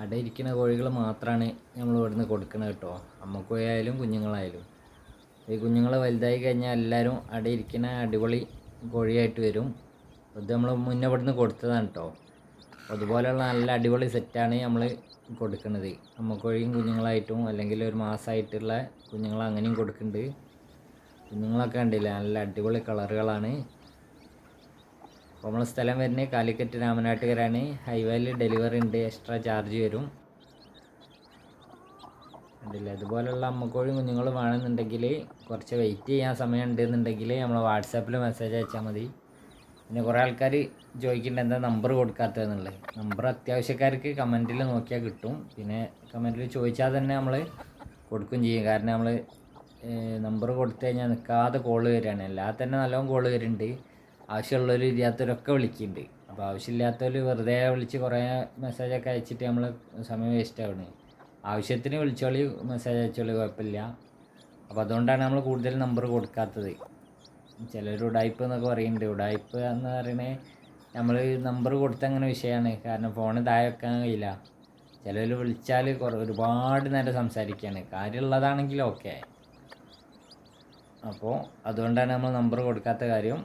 അട ഇരിക്കുന്ന കോഴികൾ മാത്രമാണ് നമ്മൾ ഇവിടുന്ന് കൊടുക്കുന്നത് കേട്ടോ. അമ്മക്കോയായാലും കുഞ്ഞുങ്ങളായാലും. ഈ കുഞ്ഞുങ്ങൾ വലുതായി കഴിഞ്ഞാൽ എല്ലാവരും അട ഇരിക്കുന്ന അടിപൊളി കോഴിയായിട്ട് വരും. ഇത് നമ്മൾ മുന്നേ ഇവിടുന്ന് കൊടുത്തതാണ് കേട്ടോ. അതുപോലെയുള്ള നല്ല അടിപൊളി സെറ്റാണ് നമ്മൾ കൊടുക്കുന്നത്. അമ്മക്കോഴിയും കുഞ്ഞുങ്ങളായിട്ടും അല്ലെങ്കിൽ ഒരു മാസമായിട്ടുള്ള കുഞ്ഞുങ്ങൾ അങ്ങനെയും കൊടുക്കുന്നുണ്ട്. കുഞ്ഞുങ്ങളൊക്കെ കണ്ടില്ലേ നല്ല അടിപൊളി കളറുകളാണ് അപ്പോൾ നമ്മളെ സ്ഥലം വരുന്നത് കാലിക്കറ്റ് രാമനാട്ടുകരാണ് ഹൈവേയിൽ ഡെലിവറി ഉണ്ട്. എക്സ്ട്രാ ചാർജ് വരും. കണ്ടില്ലേ? അതുപോലുള്ള അമ്മക്കോഴും കുഞ്ഞുങ്ങളും വേണമെന്നുണ്ടെങ്കിൽ കുറച്ച് വെയിറ്റ് ചെയ്യാൻ സമയം ഉണ്ടെന്നുണ്ടെങ്കിൽ നമ്മൾ വാട്സാപ്പിൽ മെസ്സേജ് അയച്ചാൽ മതി. പിന്നെ കുറേ ആൾക്കാർ ചോദിക്കേണ്ട എന്താ നമ്പർ കൊടുക്കാത്തതെന്നുള്ളത് നമ്പർ അത്യാവശ്യക്കാർക്ക് കമന്റിൽ നോക്കിയാൽ കിട്ടും. പിന്നെ കമന്റിൽ ചോദിച്ചാൽ തന്നെ നമ്മൾ കൊടുക്കും ചെയ്യും. കാരണം നമ്മൾ നമ്പർ കൊടുത്തു കഴിഞ്ഞാൽ നിൽക്കാതെ കോൾ വരികയാണ്. അല്ലാതെ തന്നെ നല്ലോണം കോൾ വരുന്നുണ്ട്. ആവശ്യമുള്ളവർ ഇല്ലാത്തവരൊക്കെ വിളിക്കുന്നുണ്ട് അപ്പോൾ ആവശ്യമില്ലാത്തവർ വെറുതെ വിളിച്ച് കുറേ മെസ്സേജൊക്കെ അയച്ചിട്ട് നമ്മൾ സമയം വേസ്റ്റ് ആവണേ. ആവശ്യത്തിന് വിളിച്ചോളി മെസ്സേജ് അയച്ചോളി കുഴപ്പമില്ല അപ്പോൾ അതുകൊണ്ടാണ് നമ്മൾ കൂടുതൽ നമ്പർ കൊടുക്കാത്തത്. ചിലർ ഉടായ്പ എന്നൊക്കെ പറയുന്നുണ്ട് ഉടായ്പ എന്ന് പറയണേ നമ്മൾ നമ്പർ കൊടുത്ത അങ്ങനെ വിഷയമാണ് കാരണം ഫോണ് താഴെ വെക്കാൻ കഴിയില്ല. ചിലർ വിളിച്ചാൽ ഒരുപാട് നേരം സംസാരിക്കുകയാണ് കാര്യമുള്ളതാണെങ്കിൽ ഓക്കെ അപ്പോൾ അതുകൊണ്ടാണ് നമ്മൾ നമ്പർ കൊടുക്കാത്ത കാര്യം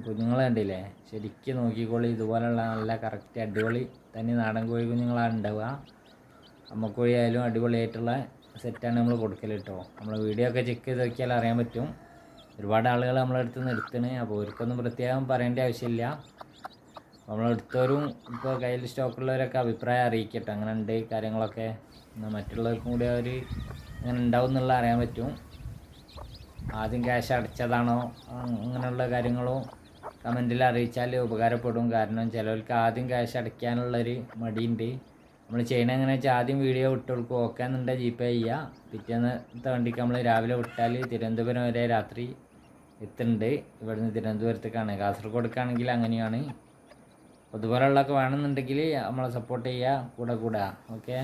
കുഞ്ഞുങ്ങൾ കണ്ടില്ലേ? ശരിക്കും നോക്കിക്കോളി ഇതുപോലുള്ള നല്ല കറക്റ്റ് അടിപൊളി തന്നെ നാടൻ കോഴി കുഞ്ഞുങ്ങളാണ് ഉണ്ടാവുക അമ്മക്കോഴി ആയാലും അടിപൊളിയായിട്ടുള്ള സെറ്റാണ് നമ്മൾ കൊടുക്കൽ കേട്ടോ നമ്മൾ വീഡിയോ ഒക്കെ ചെക്ക് ചെയ്ത് നോക്കിയാൽ അറിയാൻ പറ്റും. ഒരുപാട് ആളുകൾ നമ്മളെ അടുത്ത് നിർത്തണേ. അപ്പോൾ അവർക്കൊന്നും പ്രത്യേകം പറയേണ്ട ആവശ്യമില്ല. നമ്മളെടുത്തവരും ഇപ്പോൾ കയ്യിൽ സ്റ്റോക്കുള്ളവരൊക്കെ അഭിപ്രായം അറിയിക്കട്ടെ. അങ്ങനെ ഉണ്ട് കാര്യങ്ങളൊക്കെ. മറ്റുള്ളവർക്കും കൂടി അവർ അങ്ങനെ ഉണ്ടാവും എന്നുള്ള അറിയാൻ പറ്റും. ആദ്യം ക്യാഷ് അടച്ചതാണോ? അങ് അങ്ങനെയുള്ള കാര്യങ്ങളോ കമന്റിൽ അറിയിച്ചാൽ ഉപകാരപ്പെടും. കാരണം ചിലവർക്ക് ആദ്യം ക്യാഷ് അടയ്ക്കാനുള്ളൊരു മടിയുണ്ട്. നമ്മൾ ചെയ്യണ എങ്ങനെ വെച്ചാൽ ആദ്യം വീഡിയോ വിട്ട് കൊടുക്കും. ഓക്കെ എന്നുണ്ടെങ്കിൽ ജി പേ ചെയ്യുക പിറ്റേന്ന് വണ്ടിക്ക് നമ്മൾ രാവിലെ വിട്ടാൽ തിരുവനന്തപുരം വരെ രാത്രി എത്തുന്നുണ്ട്. ഇവിടുന്ന് തിരുവനന്തപുരത്തേക്കാണ്. കാസർഗോഡേക്കാണെങ്കിൽ അങ്ങനെയാണ്. അതുപോലെയുള്ളതൊക്കെ വേണമെന്നുണ്ടെങ്കിൽ നമ്മളെ സപ്പോർട്ട് ചെയ്യുക കൂടെ കൂടെ. ഓക്കെ